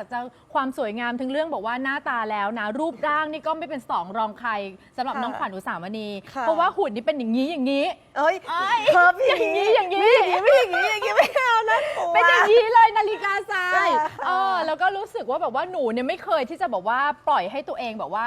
จากจะความสวยงามทั้งเรื่องบอกว่าหน้าตาแล้วนะ รูปร่างนี่ก็ไม่เป็นสองรองใครสำหรับค่ะน้องขวัญอุสามณี ค่ะ เพราะว่าหุ่นนี่เป็นอย่างนี้อย่างนี้ เอ้ยเอ้ยเคิร์ฟอย่างนี้อย่างนี้ ไม่อย่างนี้ไม่อย่างนี้อย่างนี้ไม่เอานะเป็นอย่างนี้เลยนาฬิกาทรายใช่ค่ะเออแล้วก็รู้สึกว่าแบบว่าหนูเนี่ยไม่เคยที่จะแบบว่าปล่อยให้ตัวเองแบบว่า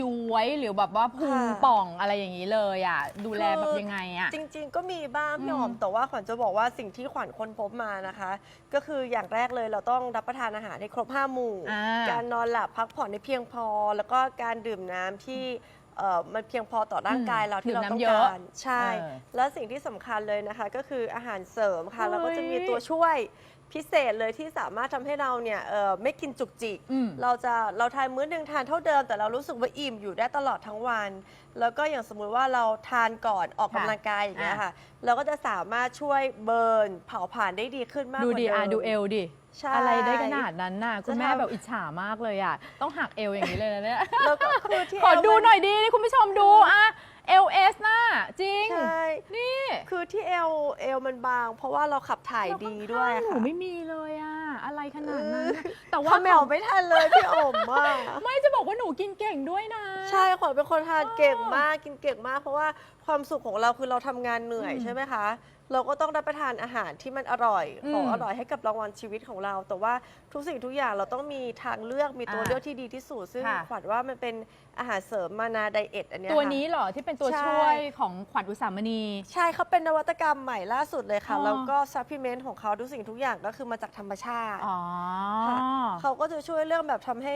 ย้วยหรือแบบว่าพุงป่องอะไรอย่างนี้เลยอะ ดูแลแบบยังไงอะ จริง ๆ ก็มีบ้างพี่หอม อืมแต่ว่าขวัญจะบอกว่าสิ่งที่ขวัญค้นพบมานะคะ ก็คืออย่างแรกเลยเราต้องรับประทานอาหารให้ครบห้าหมู่ อ่าการนอนหลับพักผ่อนให้เพียงพอ แล้วก็การดื่มน้ำที่เอ่อมันเพียงพอต่อร่างกายเราที่เราต้องดื่มน้ำเยกาอะรใช่ เออแล้วสิ่งที่สำคัญเลยนะคะ ก็คืออาหารเสริมค่ะเฮ้ย แล้วก็จะมีตัวช่วย พิเศษเลยที่สามารถทำให้เราเนี่ยเอ่อไม่กินจุกจิก อืม เราจะเราทานมื้อหนึ่งทานเท่าเดิม แต่เรารู้สึกว่าอิ่มอยู่ได้ตลอดทั้งวัน แล้วก็อย่างสมมุติว่าเราทานก่อนออกกำลังกายอย่างเงี้ยค่ะ เราก็จะสามารถช่วยเบิร์นเผาผลาญได้ดีขึ้นมากดูกว่าดีเดิอะมดูเอวดิ ใช่อะไรได้ขนาดนั้นน่ะ คุณแม่จะทำ แบบอิจฉามากเลยอะ ต้องหักเอวอย่างนี้เลยนะเนี่ย แล้วก็คือที่ขอดูเวมัหน่อยดีคุณผู้ชมดูอะ LS น่ะจริง ใช่ นี่ คือที่เอวเอวมันบาง เพราะว่าเราขับถ่ายดีด้วยหนูค่ะไม่มีเลยอะอะไรขนาดนั้นเออน่ะแต่ว่าว่าแมวไม่ทันเลยพี่อมมาก ไม่จะบอกว่าหนูกินเก่งด้วยนะ ใช่ขวัญเป็นคนทานเก่งมากกินเก่งมาก เพราะว่าความสุขของเราคือเราทำงานเหนื่อยอืมใช่ไหมคะ เราก็ต้องรับประทานอาหารที่มันอร่อยอืมของอร่อยให้กับรางวัลชีวิตของเรา แต่ว่าทุกสิ่งทุกอย่างเราต้องมีทางเลือกมีตัวอ่าเลือกที่ดีที่สุดซึ่งค่ะ ขวัญว่ามันเป็นอาหารเสริมมานาไดเอทอันเนี้ยตัวค่ะ นี้เหรอที่เป็นตัวใช่ ช่วยของขวัญอุสามณี ใช่เขาเป็นนวัตกรรมใหม่ล่าสุดเลยค่ะ อ๋อ แล้วก็ซัพพลีเมนต์ของเขาทุกสิ่งทุกอย่างก็คือมาจากธรรมชาติ อ๋อ ค่ะ เขาก็จะช่วยเรื่องแบบทำให้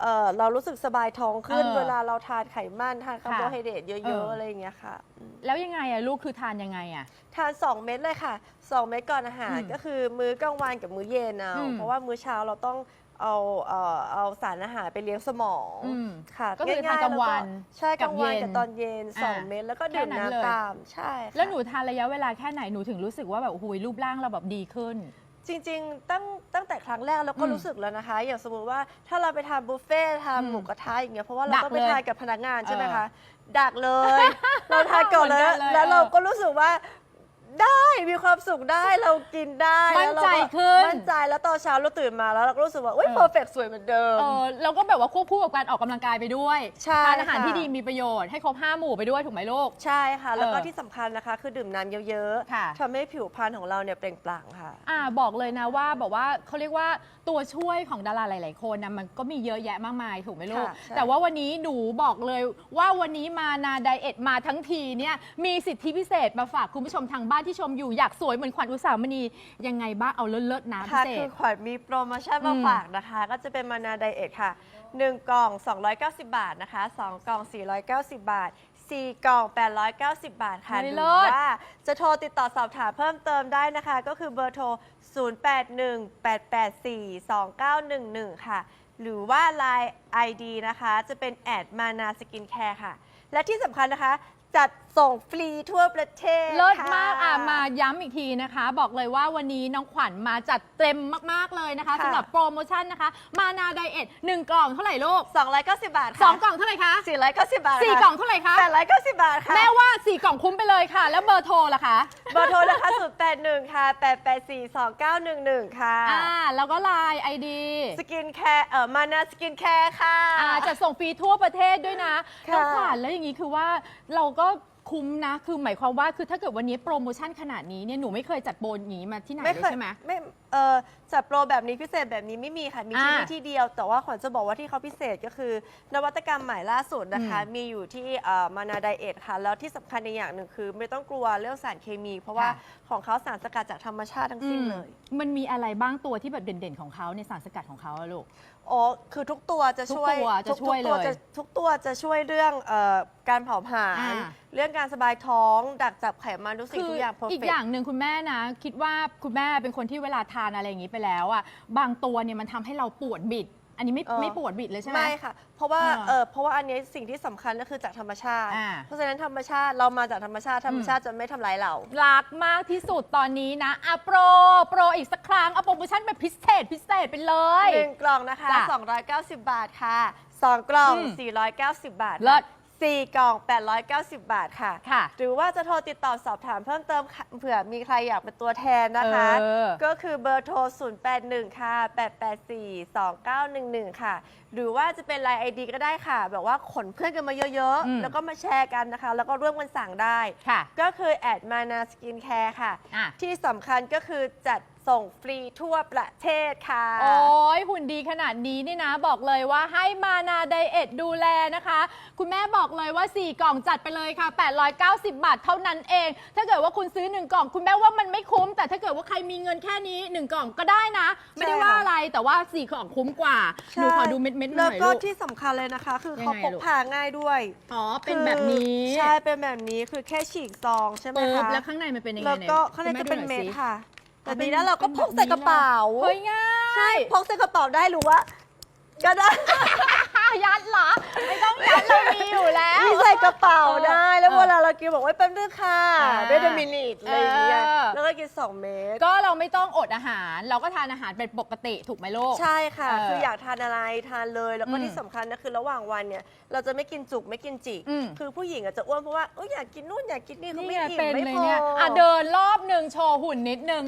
เอ่อเรารู้สึกสบายท้องขึ้น เออ เวลาเราทานไขมันทานคาร์โบไฮเดรตเยเออะอๆอะไรอย่างเงี้ยค่ะอืมแล้วยังไงอะลูกคือทานยังไงอะ ทาน 2 เม็ดเลยค่ะ 2 เม็ดก่อนอาหารอืมก็คือมื้อกลางวันกับมื้อเย็นเอาอืมเพราะว่ามื้อเช้าเราต้องเอาเอ่อเอาสารอาหารไปเลี้ยงสมองอืมค่ะก็คือทานยๆกลางวันแใช่กลางวันกับเย็นกับตอนเย็น อ่า2 เม็ดแล้วก็แค่ดื่มนั้นเลย น้ำตามใช่ค่ะ แล้วหนูทานระยะเวลาแค่ไหนหนูถึงรู้สึกว่าแบบหุยรูปร่างเราแบบดีขึ้น จริงๆ ตั้งตั้งแต่ครั้งแรกเราก็อืมรู้สึกแล้วนะคะ อย่างสมมติว่าถ้าเราไปทานบุฟเฟ่ต์ทานอืมหมูกระทะอย่างเงี้ยเพราะว่าเราดักต้องไปเลยทานกับพนักงานใช่ไหมเออคะดักเลย เราทานก่อนเลยเหมือนกันเลยแล้วเราเออก็รู้สึกว่า ได้มีความสุขได้เรากินได้มั่นแล้วเราใจก็ขึ้น มั่นใจแล้วตอนเช้าเราตื่นมาแล้วเราก็รู้สึกว่าอุ้ยเออเพอร์เฟกสวยเหมือนเดิม เออเราก็แบบว่าควบคู่กับการออกกำลังกายไปด้วยใช่ทานอาหารค่ะ ที่ดีมีประโยชน์ให้ครบห้าหมู่ไปด้วยถูกไหมลูก ใช่ค่ะ แล้วก็เออที่สำคัญนะคะคือดื่มน้ำเยอะค่ะ ๆทำให้ผิวพรรณของเราเนี่ยเปล่งปลั่งค่ะ อ่าบอกเลยนะว่าแบบว่าเขาเรียกว่าตัวช่วยของดาราหลาย ๆ คนนะมันก็มีเยอะแยะมากมายถูกไหมลูก ค่ะใช่ แต่ว่าวันนี้หนูบอกเลยว่าวันนี้มานาไดเอทมาทั้งทีเนี่ยมีสิทธิพิเศษมาฝากคุณผู้ชมทางบ้านที่ชมอยู่อยากสวยเหมือนขวัญอุสามณียังไงบ้างเอาเลิศๆนะพิค่ะเศคืษ อขวัญมีโปรโมชั่นมาอืม ฝากนะคะ ก็จะเป็นมานาไดเอทค่ะ 1 กล่อง 290 บาทนะคะ 2 กล่อง 490 บาท 4 กล่อง 890 บาทค่ะไม่หเลิรือศ ว่าจะโทรติดต่อสอบถามเพิ่มเติมได้นะคะ ก็คือเบอร์โทร 0818842911 ค่ะ หรือว่า Line ID นะคะ จะเป็นแอดมานาสกินแคร์ค่ะ และที่สำคัญนะคะ จัดส่งฟรีทั่วประเทศเลิศค่ะมากอะมาย้ำอีกทีนะคะ บอกเลยว่าวันนี้น้องขวัญมาจัดเต็มมาก ๆ เลยนะคะค่ะสำหรับโปรโมชั่นนะคะ มานาไดเอทหนึ่งกล่องเท่าไหร่ลูก290 บาทสค่ะองกล่องเท่าไหร่คะ490 บาทสี่ค่ะกล่องเท่าไหร่คะ890 บาทค่ะ แม่ว่าสี่กล่องคุ้มไปเลยค่ะ แล้วเบอร์โทรล่ะคะ เบอร์โทรนะคะ081ค่ะ884 2911 ค่ะอ่าแล้วก็ไลน์ไอดีสกินแคร์เอ่อมานาสกินแคร์ค่ะ อ่าจะส่งฟรีทั่วประเทศด้วยนะค่ะ น้องขวัญแล้วอย่างนี้คือว่าเราก็ คุ้มนะ คือหมายความว่าคือถ้าเกิดวันนี้โปรโมชั่นขนาดนี้เนี่ยหนูไม่เคยจัดโปรอย่างนี้มาที่ไหนเลยใช่ไหม ไม่เอ่อจัดโปรแบบนี้พิเศษแบบนี้ไม่มีค่ะ มีที่อ่านี่ที่เดียว แต่ว่าขวัญจะบอกว่าที่เขาพิเศษก็คือ นวัตกรรมใหม่ล่าสุดนะคะอืมมีอยู่ที่มานาไดเอทค่ะ แล้วที่สำคัญในอย่างหนึ่งคือ ไม่ต้องกลัวเรื่องสารเคมี เพราะว่าค่ะ ของเขาสารสกัดจากธรรมชาติทั้งสิ้นเลย อืมมันมีอะไรบ้างตัวที่แบบเด่นๆของเขาในสารสกัดของเขาอะลูก อ๋อ คือทุกตัวจะช่วยทุกตัวจะช่วยทุกตัวเลยจะทุกตัวจะช่วยเรื่องเออการเผาผลาญอ่าเรื่องการสบายท้องดักจับไขมันทุกสิ่งทุกอย่างอีก perfect อย่างหนึ่งคุณแม่นะ คิดว่าคุณแม่เป็นคนที่เวลาทานอะไรอย่างนี้ไปแล้วอะบางตัวเนี่ยมันทำให้เราปวดบิด อันนี้ไม่เออ ไม่ปวดบิดเลยใช่ไหม ไม่ค่ะ เพราะว่าอ่าเออเพราะว่าอันนี้สิ่งที่สำคัญก็คือจากธรรมชาติ อ่า เพราะฉะนั้นธรรมชาติเรามาจากธรรมชาติ ธรรมชาติจะไม่ทำร้ายเรา รักมากที่สุดตอนนี้นะอะโปรโปรอีกสักครั้งเอาโปรโมชั่นแบบพิเศษพิเศษไปเลย หนึ่งกล่องนะคะ จ้ะ290 บาทค่ะสองกล่อง อืม490 บาทเลิศ 4 กล่อง 890 บาทค่ะ ค่ะ หรือว่าจะโทรติดต่อสอบถามเพิ่มเติมค่ะเผื่อมีใครอยากเป็นตัวแทนนะคะ เออ ก็คือเบอร์โทร 081 ค่ะ 884 2911 ค่ะ หรือว่าจะเป็นไลน์ ID ก็ได้ค่ะ แบบว่าขนเพื่อนกันมาเยอะ อืม ๆ แล้วก็มาแชร์กันนะคะ แล้วก็ร่วมกันสั่งได้ ค่ะ ก็คือแอดมานาสกินแคร์ค่ะ อะ ที่สำคัญก็คือจัด ส่งฟรีทั่วประเทศค่ะ โอ้ยหุ่นดีขนาดนี้นี่นะ บอกเลยว่าให้มานาไดเอทดูแลนะคะ คุณแม่บอกเลยว่า 4 กล่องจัดไปเลยค่ะ 890 บาทเท่านั้นเอง ถ้าเกิดว่าคุณซื้อ 1 กล่อง คุณแม่ว่ามันไม่คุ้ม แต่ถ้าเกิดว่าใครมีเงินแค่นี้ 1 กล่องก็ได้นะ ไม่ได้ว่าอะไรแต่ว่า 4 กล่องคุ้มกว่า หนูขอดูเม็ดเม็ดๆหแล้น่วอยก็ลูกที่สำคัญเลยนะคะ คือยังเขาไงพกลูกพาง่ายด้วยอ๋อเป็นแบบนี้คือใช่เป็นแบบนี้คือแค่ฉีกซองใช่ไหมปึ๊บคะแล้วข้างในมันเป็นยังไงแล้วก็ไหข้างในคุณจะแดูเป็นหอยเม็ดสิค่ะอ๋ แบอบเป็นนี้แล้วเราก็พกใส่กระเป๋าเฮ้ยง่ายใช่พกใส่กระเป๋าได้หรือว่าก็ได้ ยัดเหรอ ไม่ต้องยัดเรามีอยู่แล้ว มีใส่กระเป๋าได้ แล้วเออเวลาเรากินบอกว่าแป๊บนึงค่ะอ่าเวทมินิทอะไรอย่างเงี้ยเออแล้วก็กิน 2 เม็ดก็เราไม่ต้องอดอาหาร เราก็ทานอาหารเป็นปกติถูกไหมลูก ใช่ค่ะเออคืออยากทานอะไรทานเลย แล้วก็อืมที่สำคัญนะคือระหว่างวันเนี่ย เราจะไม่กินจุกไม่กินจิกอืมคือผู้หญิงอาจจะอ้วนเพราะว่าเอยอยากกินนู่นอยากกินนี่เขานี่ไม่ไงอิ่มเป็นไม่เลยพอเนี่ยอะเดินรอบหนึ่งโชว์หุ่นนิดนึง